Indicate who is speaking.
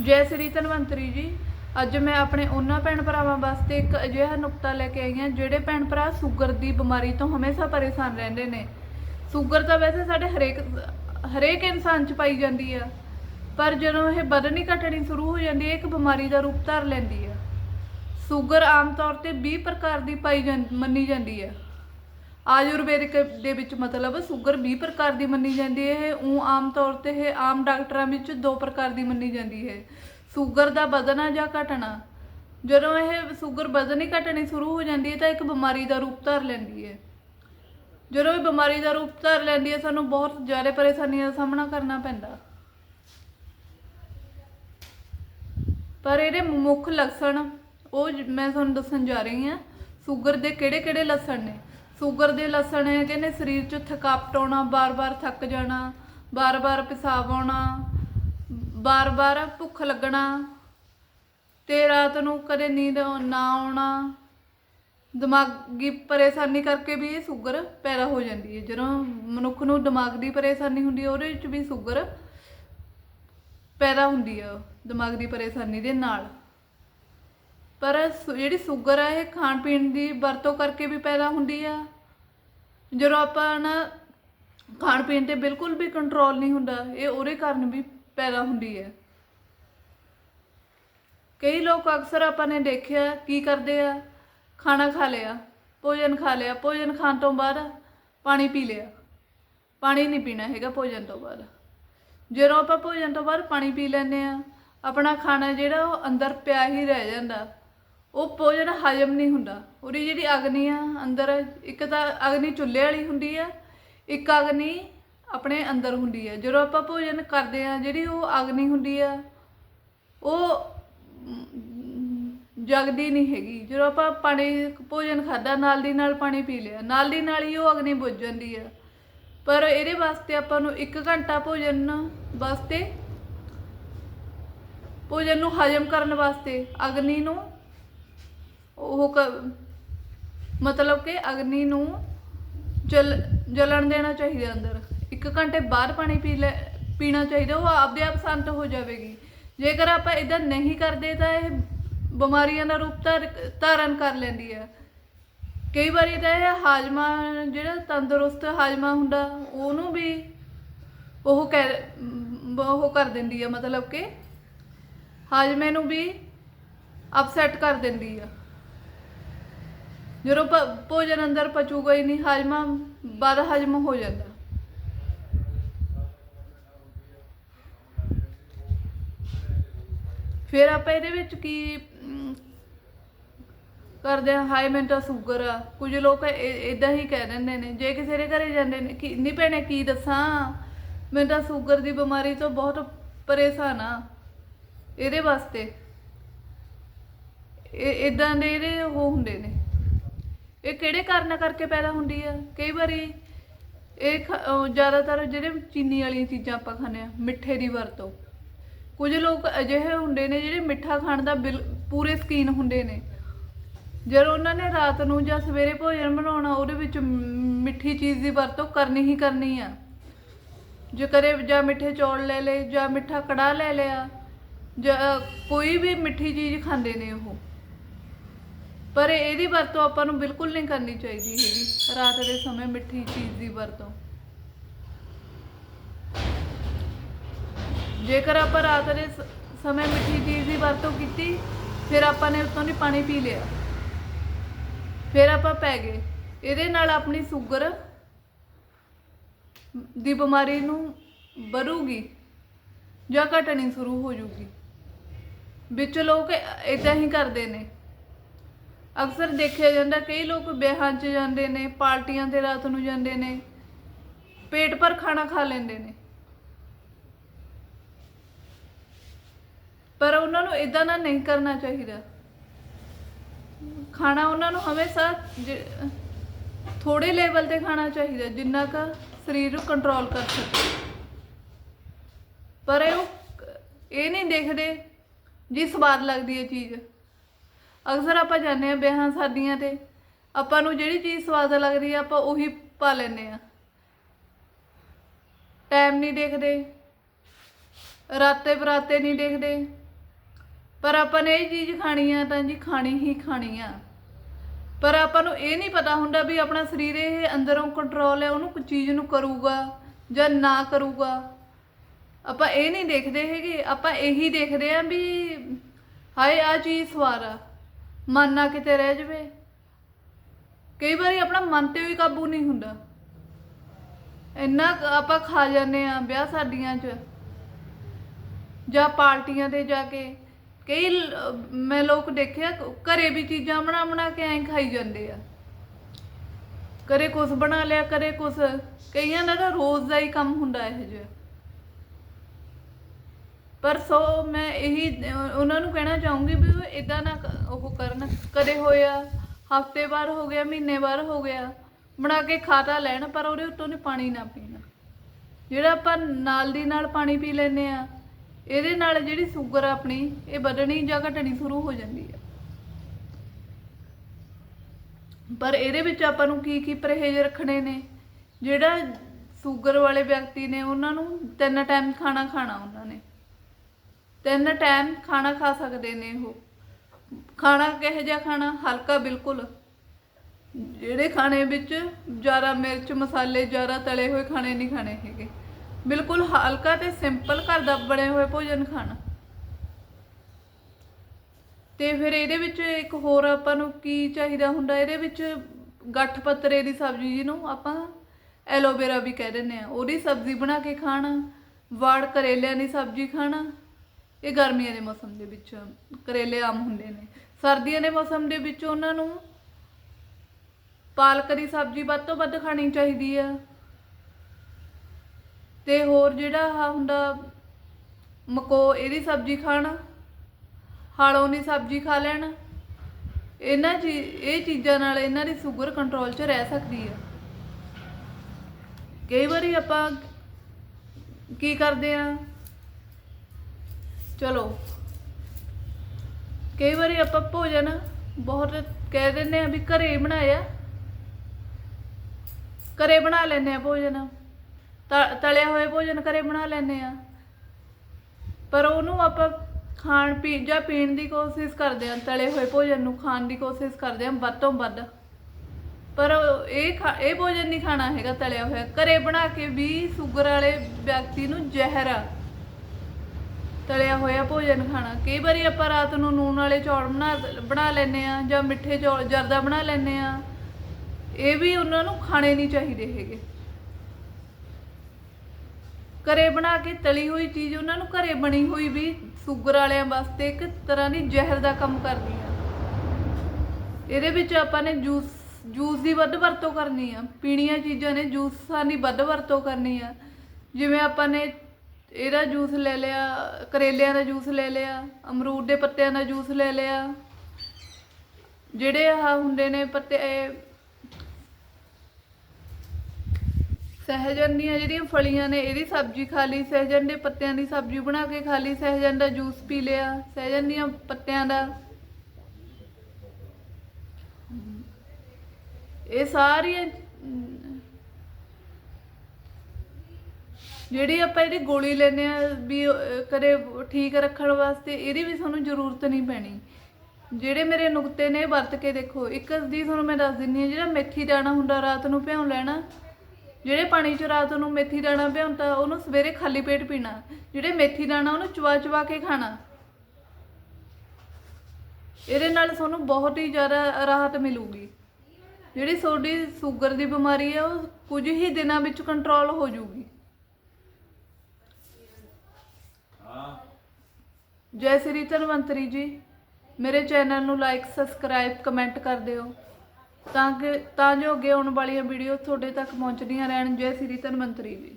Speaker 1: ਜੈ ਸ੍ਰੀ ਧਨਵੰਤਰੀ ਜੀ, ਅੱਜ ਮੈਂ ਆਪਣੇ ਉਹਨਾਂ ਭੈਣ ਭਰਾਵਾਂ ਵਾਸਤੇ ਇੱਕ ਅਜਿਹਾ ਨੁਕਤਾ ਲੈ ਕੇ ਆਈ ਹਾਂ, ਜਿਹੜੇ ਭੈਣ ਭਰਾ ਸ਼ੂਗਰ ਦੀ ਬਿਮਾਰੀ ਤੋਂ ਹਮੇਸ਼ਾ ਪਰੇਸ਼ਾਨ ਰਹਿੰਦੇ ਨੇ। ਸ਼ੂਗਰ ਤਾਂ ਵੈਸੇ ਸਾਡੇ ਹਰੇਕ ਹਰੇਕ ਇਨਸਾਨ 'ਚ ਪਾਈ ਜਾਂਦੀ ਆ, ਪਰ ਜਦੋਂ ਇਹ ਵਧਣੀ ਘਟਣੀ ਸ਼ੁਰੂ ਹੋ ਜਾਂਦੀ ਹੈ, ਇੱਕ ਬਿਮਾਰੀ ਦਾ ਰੂਪ ਧਾਰ ਲੈਂਦੀ ਆ। ਸ਼ੂਗਰ ਆਮ ਤੌਰ ਤੇ 20 ਪ੍ਰਕਾਰ ਦੀ ਪਾਈ ਜਾਂ, ਮੰਨੀ ਜਾਂਦੀ ਹੈ ਆਯੁਰਵੈਦਿਕ ਦੇ ਵਿੱਚ ਮਤਲਬ ਸ਼ੂਗਰ 20 ਪ੍ਰਕਾਰ ਦੀ ਮੰਨੀ ਜਾਂਦੀ ਹੈ, ਇਹ ਉਹ ਆਮ ਤੌਰ ਤੇ ਇਹ ਆਮ ਡਾਕਟਰਾਂ ਵਿੱਚ ਦੋ ਪ੍ਰਕਾਰ ਦੀ ਮੰਨੀ ਜਾਂਦੀ ਹੈ। ਸ਼ੂਗਰ ਦਾ ਵਧਣਾ ਜਾਂ ਘਟਣਾ? ਜਦੋਂ ਇਹ ਸ਼ੂਗਰ ਵਧਣੀ ਘਟਣੀ ਸ਼ੁਰੂ ਹੋ ਜਾਂਦੀ ਹੈ ਤਾਂ ਇੱਕ ਬਿਮਾਰੀ ਦਾ ਰੂਪ ਧਰ ਲੈਂਦੀ ਹੈ। ਜਦੋਂ ਇਹ ਬਿਮਾਰੀ ਦਾ ਰੂਪ ਧਰ ਲੈਂਦੀ ਹੈ, ਸਾਨੂੰ ਬਹੁਤ ਜ਼ਿਆਦਾ ਪਰੇਸ਼ਾਨੀਆਂ ਦਾ ਸਾਹਮਣਾ ਕਰਨਾ ਪੈਂਦਾ। ਪਰ ਇਹਦੇ ਮੁੱਖ ਲੱਛਣ ਉਹ ਮੈਂ ਤੁਹਾਨੂੰ ਦੱਸਣ ਜਾ ਰਹੀ ਹਾਂ, ਸ਼ੂਗਰ ਦੇ ਕਿਹੜੇ-ਕਿਹੜੇ ਲੱਛਣ ਨੇ? ਸ਼ੂਗਰ ਦੇ ਲੱਛਣ ਹੈ ਨੇ ਸਰੀਰ 'ਚ ਥਕਾਵਟ ਆਉਣਾ, ਬਾਰ-ਬਾਰ ਥੱਕ ਜਾਣਾ, ਬਾਰ-ਬਾਰ ਪਿਸ਼ਾਬ ਆਉਣਾ, ਬਾਰ-ਬਾਰ ਭੁੱਖ ਲੱਗਣਾ ਤੇ ਰਾਤ ਨੂੰ ਕਦੇ ਨੀਂਦ ਨਾ ਆਉਣਾ। ਦਿਮਾਗੀ ਪਰੇਸ਼ਾਨੀ ਕਰਕੇ ਵੀ ਇਹ ਸ਼ੂਗਰ ਪੈਦਾ ਹੋ ਜਾਂਦੀ ਹੈ। ਜਦੋਂ ਮਨੁੱਖ ਨੂੰ ਦਿਮਾਗ ਦੀ ਪਰੇਸ਼ਾਨੀ ਹੁੰਦੀ ਹੈ, ਉਹਦੇ ਵਿੱਚ ਵੀ ਸ਼ੂਗਰ ਪੈਦਾ ਹੁੰਦੀ ਹੈ, ਦਿਮਾਗ ਦੀ ਪਰੇਸ਼ਾਨੀ ਦੇ ਨਾਲ। ਪਰ ਸੁ- ਜਿਹੜੀ ਸ਼ੂਗਰ ਹੈ, ਇਹ ਖਾਣ ਪੀਣ ਦੀ ਵਰਤੋਂ ਕਰਕੇ ਵੀ ਪੈਦਾ ਹੁੰਦੀ ਆ। ਜਦੋਂ ਆਪਾਂ ਨਾ ਖਾਣ ਪੀਣ ਤੇ ਬਿਲਕੁਲ ਵੀ ਕੰਟਰੋਲ ਨਹੀਂ ਹੁੰਦਾ, ਇਹ ਉਹਦੇ ਕਾਰਨ ਵੀ ਪੈਦਾ ਹੁੰਦੀ ਹੈ। ਕਈ ਲੋਕ ਅਕਸਰ ਆਪਾਂ ਨੇ ਦੇਖਿਆ ਕੀ ਕਰਦੇ ਆ, ਖਾਣਾ ਖਾ ਲਿਆ, ਭੋਜਨ ਖਾ ਲਿਆ, ਭੋਜਨ ਖਾਣ ਤੋਂ ਬਾਅਦ ਪਾਣੀ ਪੀ ਲਿਆ। ਪਾਣੀ ਨਹੀਂ ਪੀਣਾ ਹੈਗਾ ਭੋਜਨ ਤੋਂ ਬਾਅਦ। ਜਦੋਂ ਆਪਾਂ ਭੋਜਨ ਤੋਂ ਬਾਅਦ ਪਾਣੀ ਪੀ ਲੈਂਦੇ ਆ, ਆਪਣਾ ਖਾਣਾ ਜਿਹੜਾ ਉਹ ਅੰਦਰ ਪਿਆ ਹੀ ਰਹਿ ਜਾਂਦਾ। ਉਹ ਭੋਜਨ ਹਜਮ ਨਹੀਂ ਹੁੰਦਾ। ਉਹਦੀ ਜਿਹੜੀ ਅਗਨੀ ਆ, ਅੰਦਰ ਇੱਕ ਤਾਂ ਅਗਨੀ ਚੁੱਲ੍ਹੇ ਵਾਲੀ ਹੁੰਦੀ ਆ, ਇੱਕ ਅਗਨੀ ਆਪਣੇ ਅੰਦਰ ਹੁੰਦੀ ਆ। ਜਦੋਂ ਆਪਾਂ ਭੋਜਨ ਕਰਦੇ ਆ, ਜਿਹੜੀ ਉਹ ਅਗਨੀ ਹੁੰਦੀ ਆ, ਉਹ ਜਗਦੀ ਨਹੀਂ ਹੈਗੀ। ਜਦੋਂ ਆਪਾਂ ਪਾਣੀ, ਭੋਜਨ ਖਾਦਾ ਨਾਲ ਦੀ ਨਾਲ ਪਾਣੀ ਪੀ ਲਿਆ, ਨਾਲ ਦੀ ਨਾਲ ਹੀ ਉਹ ਅਗਨੀ ਬੁੱਝ ਜਾਂਦੀ ਆ। ਪਰ ਇਹਦੇ ਵਾਸਤੇ ਆਪਾਂ ਨੂੰ 1 ਘੰਟਾ ਭੋਜਨ ਵਾਸਤੇ, ਭੋਜਨ ਨੂੰ ਹਜਮ ਕਰਨ ਵਾਸਤੇ ਅਗਨੀ ਨੂੰ ਉਹ ਕ- ਮਤਲਬ ਕਿ ਅਗਨੀ ਨੂੰ ਜਲ ਜਲਣ ਦੇਣਾ ਚਾਹੀਦਾ ਅੰਦਰ। 1 ਘੰਟੇ ਬਾਅਦ ਪਾਣੀ ਪੀ ਲੈ, ਪੀਣਾ ਚਾਹੀਦਾ, ਉਹ ਆਪਦੇ ਆਪ ਸ਼ਾਂਤ ਹੋ ਜਾਵੇਗੀ। ਜੇਕਰ ਆਪਾਂ ਇਦਾਂ ਨਹੀਂ ਕਰਦੇ ਤਾਂ ਇਹ ਬਿਮਾਰੀਆਂ ਦਾ ਰੂਪ ਧਾਰ- ਧਾਰਨ ਕਰ ਲੈਂਦੀ ਹੈ। ਕਈ ਵਾਰੀ ਤਾਂ ਇਹ ਹਾਜਮਾ, ਜਿਹੜਾ ਤੰਦਰੁਸਤ ਹਾਜਮਾ ਹੁੰਦਾ, ਉਹਨੂੰ ਵੀ ਉਹ ਕਹਿ, ਉਹ ਕਰ ਦਿੰਦੀ ਆ ਮਤਲਬ ਕਿ ਹਾਜਮੇ ਨੂੰ ਵੀ ਅਪਸੈਟ ਕਰ ਦਿੰਦੀ ਆ ਜਦੋਂ ਭ- ਭੋਜਨ ਅੰਦਰ ਪਚੂਗਾ ਹੀ ਨਹੀਂ ਹਾਜਮਾ ਬਾਅਦ ਹਜਮ ਹੋ ਜਾਂਦਾ। ਫਿਰ ਆਪਾਂ ਇਹਦੇ ਵਿੱਚ ਕੀ ਅਮ, ਕਰਦੇ ਆ ਹਾਈ ਮੈਨੂੰ ਤਾਂ ਸ਼ੂਗਰ ਆ। ਕੁਝ ਲੋਕ ਇਦਾਂ ਹੀ ਕਹਿ ਦਿੰਦੇ ਨੇ। ਜੇ ਕਿਸੇ ਦੇ ਘਰੇ ਜਾਂਦੇ ਨੇ ਕਿ ਨਹੀਂ ਭੈਣੇ ਕੀ ਦੱਸਾਂ? ਮੈਨੂੰ ਤਾਂ ਸ਼ੂਗਰ ਦੀ ਬਿਮਾਰੀ ਤੋਂ ਬਹੁਤ ਪਰੇਸ਼ਾਨ ਆ। ਇਹਦੇ ਵਾਸਤੇ। ਇਹ ਇਦਾਂ ਦੇ ਇਹਦੇ ਉਹ ਹੁੰਦੇ ਨੇ। ਇਹ ਕਿਹੜੇ ਕਾਰਨਾਂ ਕਰਕੇ ਪੈਦਾ ਹੁੰਦੀ ਆ? ਕਈ ਵਾਰੀ ਇਹ ਖ- ਅਹ ਜ਼ਿਆਦਾਤਰ ਜਿਹੜੇ ਚੀਨੀ ਵਾਲੀਆਂ ਚੀਜ਼ਾਂ ਆਪਾਂ ਖਾਂਦੇ ਆ, ਮਿੱਠੇ ਦੀ ਵਰਤੋਂ। ਕੁਝ ਲੋਕ ਅਜਿਹੇ ਹੁੰਦੇ ਨੇ ਜਿਹੜੇ ਮਿੱਠਾ ਖਾਣ ਦਾ ਬਿਲ ਪੂਰੇ ਸ਼ਕੀਨ ਹੁੰਦੇ ਨੇ। ਜਦੋਂ ਉਹਨਾਂ ਨੇ ਰਾਤ ਨੂੰ ਜਾਂ ਸਵੇਰੇ ਭੋਜਨ ਬਣਾਉਣਾ, ਉਹਦੇ ਵਿੱਚ ਮ- ਮਿੱਠੀ ਚੀਜ਼ ਦੀ ਵਰਤੋਂ ਕਰਨੀ ਹੀ ਕਰਨੀ ਆ। ਜੇ ਕਰੇ ਜਾਂ ਮਿੱਠੇ ਚੌਲ ਲੈ ਲਏ ਜਾਂ ਮਿੱਠਾ ਕੜਾ ਲੈ ਲਿਆ ਜਾਂ ਕੋਈ ਵੀ ਮਿੱਠੀ ਚੀਜ਼ ਖਾਂਦੇ ਨੇ ਉਹ। ਪਰ ਇਹਦੀ ਵਰਤੋਂ ਆਪਾਂ ਨੂੰ ਬਿਲਕੁਲ ਨਹੀਂ ਕਰਨੀ ਚਾਹੀਦੀ ਹੈਗੀ। ਰਾਤ ਦੇ ਸਮੇਂ ਮਿੱਠੀ ਚੀਜ਼ ਦੀ ਵਰਤੋਂ। ਜੇਕਰ ਆਪਾਂ ਰਾਤ ਦੇ ਸ- ਸਮੇਂ ਮਿੱਠੀ ਚੀਜ਼ ਦੀ ਵਰਤੋਂ ਕੀਤੀ, ਫਿਰ ਆਪਾਂ ਨੇ ਉਤੋਂ ਨਹੀਂ ਪਾਣੀ ਪੀ ਲਿਆ। ਫਿਰ ਆਪਾਂ ਪੈ ਗਏ। ਇਹਦੇ ਨਾਲ ਆਪਣੀ ਸ਼ੂਗਰ ਦੀ ਬਿਮਾਰੀ ਨੂੰ ਵਧੂਗੀ ਜਾਂ ਘਟਣੀ ਸ਼ੁਰੂ ਹੋ ਜੂਗੀ। ਵਿੱਚ ਲੋਕ ਇਦਾਂ ਹੀ ਕਰਦੇ ਨੇ। ਅਕਸਰ ਦੇਖਿਆ ਜਾਂਦਾ ਕਈ ਲੋਕ ਵਿਆਹਾਂ 'ਚ ਜਾਂਦੇ ਨੇ, ਪਾਰਟੀਆਂ ਤੇ ਰਾਤ ਨੂੰ ਜਾਂਦੇ ਨੇ, ਪੇਟ ਭਰ ਖਾਣਾ ਖਾ ਲੈਂਦੇ ਨੇ। ਪਰ ਉਹਨਾਂ ਨੂੰ ਇਦਾਂ ਦਾ ਨਹੀਂ ਕਰਨਾ ਚਾਹੀਦਾ। ਖਾਣਾ ਉਹਨਾਂ ਨੂੰ ਹਮੇਸ਼ਾ ਜ- ਥੋੜੇ ਲੈਵਲ ਤੇ ਖਾਣਾ ਚਾਹੀਦਾ, ਜਿੰਨਾ ਕੁ ਸਰੀਰ ਨੂੰ ਕੰਟਰੋਲ ਕਰ ਸਕੇ। ਪਰ ਇਹ ਇਹ ਨਹੀਂ ਦੇਖਦੇ ਜੀ ਸਵਾਦ ਲੱਗਦੀ ਹੈ ਚੀਜ਼। ਅਕਸਰ ਆਪਾਂ ਜਾਂਦੇ ਆ ਵਿਆਹਾਂ ਸ਼ਾਦੀਆਂ ਤੇ, ਆਪਾਂ ਨੂੰ ਜਿਹੜੀ ਚੀਜ਼ ਸਵਾਦ ਲੱਗਦੀ ਆ, ਆਪਾਂ ਉਹੀ ਪਾ ਲੈਂਦੇ ਆ ਟਾਈਮ ਨਹੀਂ ਦੇਖਦੇ, ਰਾਤੇ ਬਰਾਤੇ ਨਹੀਂ ਦੇਖਦੇ, ਪਰ ਆਪਾਂ ਨੇ ਇਹ ਚੀਜ਼ ਖਾਣੀ ਆ ਤਾਂ ਜੀ ਖਾਣੀ ਹੀ ਖਾਣੀ ਆ। ਪਰ ਆਪਾਂ ਨੂੰ ਇਹ ਨਹੀਂ ਪਤਾ ਹੁੰਦਾ ਵੀ ਆਪਣਾ ਸਰੀਰ ਇਹ ਅੰਦਰੋਂ ਕੰਟਰੋਲ ਹੈ ਉਹਨੂੰ ਕੋਈ ਚੀਜ਼ ਨੂੰ ਕਰੂਗਾ ਜਾਂ ਨਾ ਕਰੂਗਾ। ਆਪਾਂ ਇਹ ਨਹੀਂ ਦੇਖਦੇ ਹੈਗੇ, ਆਪਾਂ ਇਹੀ ਦੇਖਦੇ ਆਂ ਵੀ ਹਾਏ ਆ ਚੀਜ਼ ਸਵਾਰ ਆ। ਮਨ ਨਾ ਕਿਤੇ ਰਹਿ ਜਵੇ। ਕਈ ਵਾਰੀ ਆਪਣਾ ਮਨ ਤੇ ਵੀ ਕਾਬੂ ਨਹੀਂ ਹੁੰਦਾ। ਇੰਨਾ ਕੁ ਆਪਾਂ ਖਾ ਜਾਂਦੇ ਆ ਵਿਆਹ ਸਾਡੀਆਂ 'ਚ। ਜਾਂ ਪਾਰਟੀਆਂ ਤੇ ਜਾ ਕੇ। ਕਈ ਲ- ਮੈਂ ਲੋਕ ਦੇਖਿਆ, ਘਰੇ ਵੀ ਚੀਜ਼ਾਂ ਬਣਾ ਬਣਾ ਕੇ ਐਂ ਖਾਈ ਜਾਂਦੇ ਆ। ਕਰੇ ਕੁਛ ਬਣਾ ਲਿਆ ਕਰੇ ਕੁਛ। ਕਈਆਂ ਦਾ ਤਾਂ ਰੋਜ਼ ਦਾ ਹੀ ਕੰਮ ਹੁੰਦਾ ਇਹ ਜਿਹਾ। ਪਰ ਸੋ ਮੈਂ ਇਹੀ, ਉਹਨਾਂ ਨੂੰ ਕਹਿਣਾ ਚਾਹੂੰਗੀ ਵੀ ਉਹ ਇਦਾਂ ਨਾ ਉਹ ਕਰਨ। ਕਦੇ ਹੋਇਆ, ਹਫ਼ਤੇ ਬਾਅਦ ਹੋ ਗਿਆ, ਮਹੀਨੇ ਬਾਅਦ ਹੋ ਗਿਆ, ਬਣਾ ਕੇ ਖਾ ਤਾਂ ਲੈਣ, ਪਰ ਉਹਦੇ ਉੱਤੋਂ ਨੇ ਪਾਣੀ ਨਾ ਪੀਣਾ। ਜਿਹੜਾ ਆਪਾਂ ਨਾਲ ਦੀ ਨਾਲ ਪਾਣੀ ਪੀ ਲੈਨੇ ਆ ਇਹਦੇ ਨਾਲ ਜਿਹੜੀ ਸ਼ੂਗਰ ਆਪਣੀ, ਇਹ ਵਧਣੀ ਜਾਂ ਘਟਣੀ ਸ਼ੁਰੂ ਹੋ ਜਾਂਦੀ ਆ ਪਰ ਇਹਦੇ ਵਿੱਚ ਆਪਾਂ ਨੂੰ ਕੀ ਕੀ ਪਰਹੇਜ਼ ਰੱਖਣੇ ਨੇ? ਜਿਹੜਾ ਸ਼ੂਗਰ ਵਾਲੇ ਵਿਅਕਤੀ ਨੇ, ਉਹਨਾਂ ਨੂੰ ਤਿੰਨ ਟਾਈਮ ਖਾਣਾ ਖਾਣਾ ਉਹਨਾਂ ਨੇ। ਤਿੰਨ ਟਾਈਮ ਖਾਣਾ ਖਾ ਸਕਦੇ ਨੇ ਉਹ। ਖਾਣਾ ਕਿਹੋ ਜਿਹਾ ਖਾਣਾ? ਹਲਕਾ ਬਿਲਕੁਲ। ਜਿਹੜੇ ਖਾਣੇ ਵਿੱਚ ਜ਼ਿਆਦਾ ਮਿਰਚ, ਮਸਾਲੇ ਜ਼ਿਆਦਾ ਤਲੇ ਹੋਏ ਖਾਣੇ ਨਹੀਂ ਖਾਣੇ ਹੈਗੇ। ਬਿਲਕੁਲ ਹਲਕਾ ਤੇ ਸਿੰਪਲ ਘਰ ਦਾ ਬਣੇ ਹੋਏ ਭੋਜਨ ਖਾਣਾ। ਤੇ ਫਿਰ ਇਹਦੇ ਵਿੱਚ ਇੱਕ ਹੋਰ ਆਪਾਂ ਨੂੰ ਕੀ ਚਾਹੀਦਾ ਹੁੰਦਾ? ਇਹਦੇ ਵਿੱਚ ਗੱਠ ਪੱਤਰੇ ਦੀ ਸਬਜ਼ੀ ਜਿਹਨੂੰ ਆਪਾਂ ਐਲੋਵੇਰਾ ਵੀ ਕਹਿ ਦਿੰਦੇ ਆ। ਉਹਦੀ ਸਬਜ਼ੀ ਬਣਾ ਕੇ ਖਾਣਾ। ਵਾੜ ਕਰੇਲਿਆਂ ਦੀ ਸਬਜ਼ੀ ਖਾਣਾ। ਇਹ ਗਰਮੀਆਂ ਦੇ ਮੌਸਮ ਦੇ ਵਿੱਚ ਕਰੇਲੇ ਆਮ ਹੁੰਦੇ ਨੇ। ਸਰਦੀਆਂ ਦੇ ਮੌਸਮ ਦੇ ਵਿੱਚ ਉਹਨਾਂ ਨੂੰ ਪਾਲਕ ਦੀ ਸਬਜ਼ੀ ਵੱਧ ਤੋਂ ਵੱਧ ਖਾਣੀ ਚਾਹੀਦੀ ਆ। ਤੇ ਹੋਰ ਜਿਹੜਾ ਆਹ ਹੁੰਦਾ, ਮਕੋ ਇਹਦੀ ਸਬਜ਼ੀ ਖਾਣ, ਹਾਲੋਂ ਦੀ ਸਬਜ਼ੀ ਖਾ ਲੈਣ, ਇਹਨਾਂ ਚੀ, ਇਹ ਚੀਜ਼ਾਂ ਨਾਲ ਇਹਨਾਂ ਦੀ ਸ਼ੂਗਰ ਕੰਟਰੋਲ 'ਚ ਰਹਿ ਸਕਦੀ ਆ। ਕਈ ਵਾਰੀ ਆਪਾਂ ਕੀ ਕਰਦੇ ਆ ਚਲੋ। ਕਈ ਵਾਰੀ ਆਪਾਂ ਭੋਜਨ ਬਹੁਤ ਕਹਿ ਦਿੰਦੇ ਆ ਵੀ ਘਰੇ ਬਣਾਇਆ। ਘਰੇ ਬਣਾ ਲੈਂਦੇ ਆ ਭੋਜਨ। ਤ- ਤਲਿਆ ਹੋਏ ਭੋਜਨ ਘਰੇ ਬਣਾ ਲੈਂਦੇ ਆ ਪਰ ਉਹਨੂੰ ਆਪਾਂ ਖਾਣ ਪੀ, ਜਾਂ ਪੀਣ ਦੀ ਕੋਸ਼ਿਸ਼ ਕਰਦੇ ਆ ਤਲੇ ਹੋਏ ਭੋਜਨ ਨੂੰ ਖਾਣ ਦੀ ਕੋਸ਼ਿਸ਼ ਕਰਦੇ ਆ ਵੱਧ ਤੋਂ ਵੱਧ। ਪਰ ਇਹ ਖਾ- ਇਹ ਭੋਜਨ ਨਹੀਂ ਖਾਣਾ ਹੈਗਾ ਤਲਿਆ ਹੋਇਆ। ਘਰੇ ਬਣਾ ਕੇ ਵੀ ਸ਼ੂਗਰ ਵਾਲੇ ਵਿਅਕਤੀ ਨੂੰ ਜ਼ਹਿਰ ਆ। ਤਲਿਆ ਹੋਇਆ ਭੋਜਨ ਖਾਣਾ। ਕਈ ਵਾਰੀ ਆਪਾਂ ਰਾਤ ਨੂੰ ਨੂਨ ਵਾਲੇ ਚੌਲ ਬਣਾ ਬਣਾ ਲੈਨੇ ਆ ਜਾਂ ਮਿੱਠੇ ਚੌਲ, ਜਰਦਾ ਬਣਾ ਲੈਨੇ ਆ ਇਹ ਵੀ ਉਹਨਾਂ ਨੂੰ ਖਾਣੇ ਨਹੀਂ ਚਾਹੀਦੇ ਹੈਗੇ। ਘਰੇ ਬਣਾ ਕੇ ਤਲੀ ਹੋਈ ਚੀਜ਼ ਉਹਨਾਂ ਨੂੰ ਘਰੇ ਬਣੀ ਹੋਈ ਵੀ ਸ਼ੂਗਰ ਵਾਲਿਆਂ ਵਾਸਤੇ ਇੱਕ ਤਰ੍ਹਾਂ ਦੀ ਜ਼ਹਿਰ ਦਾ ਕੰਮ ਕਰਦੀ ਆ। ਇਹਦੇ ਵਿੱਚ ਆਪਾਂ ਨੇ ਜੂਸ ਜੂਸ ਦੀ ਵੱਧ ਵਰਤੋਂ ਕਰਨੀ ਆ। ਪੀਣੀਆਂ ਚੀਜ਼ਾਂ ਨੇ ਜੂਸਾਂ ਦੀ ਵੱਧ ਵਰਤੋਂ ਕਰਨੀ ਆ। ਜਿਵੇਂ ਆਪਾਂ ਨੇ ਇਹਦਾ ਜੂਸ ਲੈ ਲਿਆ, ਕਰੇਲਿਆਂ ਦਾ ਜੂਸ ਲੈ ਲਿਆ, ਅਮਰੂਦ ਦੇ ਪੱਤਿਆਂ ਦਾ ਜੂਸ ਲੈ ਲਿਆ। ਜਿਹੜੇ ਆਹ ਹੁੰਦੇ ਨੇ ਪੱਤੇ, ਇਹ ਸਹਿਜਨ ਦੀਆਂ ਜਿਹੜੀਆਂ ਫਲੀਆਂ ਨੇ, ਇਹਦੀ ਸਬਜ਼ੀ ਖਾ ਲਈ ਸਹਿਜਨ ਦੇ ਪੱਤਿਆਂ ਦੀ ਸਬਜ਼ੀ ਬਣਾ ਕੇ ਖਾ ਲਈ ਸਹਿਜਨ ਦਾ ਜੂਸ ਪੀ ਲਿਆ ਸਹਿਜਨ ਦੀਆਂ ਪੱਤਿਆਂ ਦਾ। ਇਹ ਸਾਰੀਆਂ ਅਮ, ਜਿਹੜੀ ਆਪਾਂ ਇਹਦੀ ਗੋਲੀ ਲੈਨੇ ਆ ਵੀ ਅਹ, ਕਦੇ ਠੀਕ ਰੱਖਣ ਵਾਸਤੇ ਇਹਦੀ ਵੀ ਤੁਹਾਨੂੰ ਜ਼ਰੂਰਤ ਨਹੀਂ ਪੈਣੀ। ਜਿਹੜੇ ਮੇਰੇ ਨੁਕਤੇ ਨੇ ਇਹ ਵਰਤ ਕੇ ਦੇਖੋ ਇੱਕ ਦੀ ਤੁਹਾਨੂੰ ਮੈਂ ਦੱਸ ਦਿੰਨੀ ਆ ਜਿਹੜਾ ਮੇਥੀ ਦਾਣਾ ਹੁੰਦਾ ਰਾਤ ਨੂੰ ਭਿਉਂ ਲੈਣਾ ਜਿਹੜੇ ਪਾਣੀ 'ਚ ਰਾਤ ਨੂੰ ਮੇਥੀ ਦਾਣਾ ਭਿਉਂਤਾ ਉਹਨੂੰ ਸਵੇਰੇ ਖਾਲੀ ਪੇਟ ਪੀਣਾ ਜਿਹੜੇ ਮੇਥੀ ਦਾਣਾ ਉਹਨੂੰ ਚਵਾ ਚਵਾ ਕੇ ਖਾਣਾ। ਇਹਦੇ ਨਾਲ ਤੁਹਾਨੂੰ ਬਹੁਤ ਹੀ ਜ਼ਿਆਦਾ ਰਾਹਤ ਮਿਲੂਗੀ। ਜਿਹੜੀ ਤੁਹਾਡੀ ਸ਼ੂਗਰ ਦੀ ਬਿਮਾਰੀ ਹੈ ਉਹ ਕੁਝ ਹੀ ਦਿਨਾਂ ਵਿੱਚ ਕੰਟਰੋਲ ਹੋ ਜਾਊਗੀ। ਜੈ ਸ੍ਰੀ ਧਨਵੰਤਰੀ ਜੀ, ਮੇਰੇ ਚੈਨਲ ਨੂੰ ਲਾਈਕ ਸਬਸਕ੍ਰਾਈਬ ਕਮੈਂਟ ਕਰ ਦਿਓ। ਤਾਂ ਕਿ, ਤਾਂ ਜੋ ਅੱਗੇ ਆਉਣ ਵਾਲੀਆਂ ਵੀਡੀਓ ਤੁਹਾਡੇ ਤੱਕ ਪਹੁੰਚਦੀਆਂ ਰਹਿਣ। ਜੈ ਸ੍ਰੀ ਧਨਵੰਤਰੀ ਜੀ।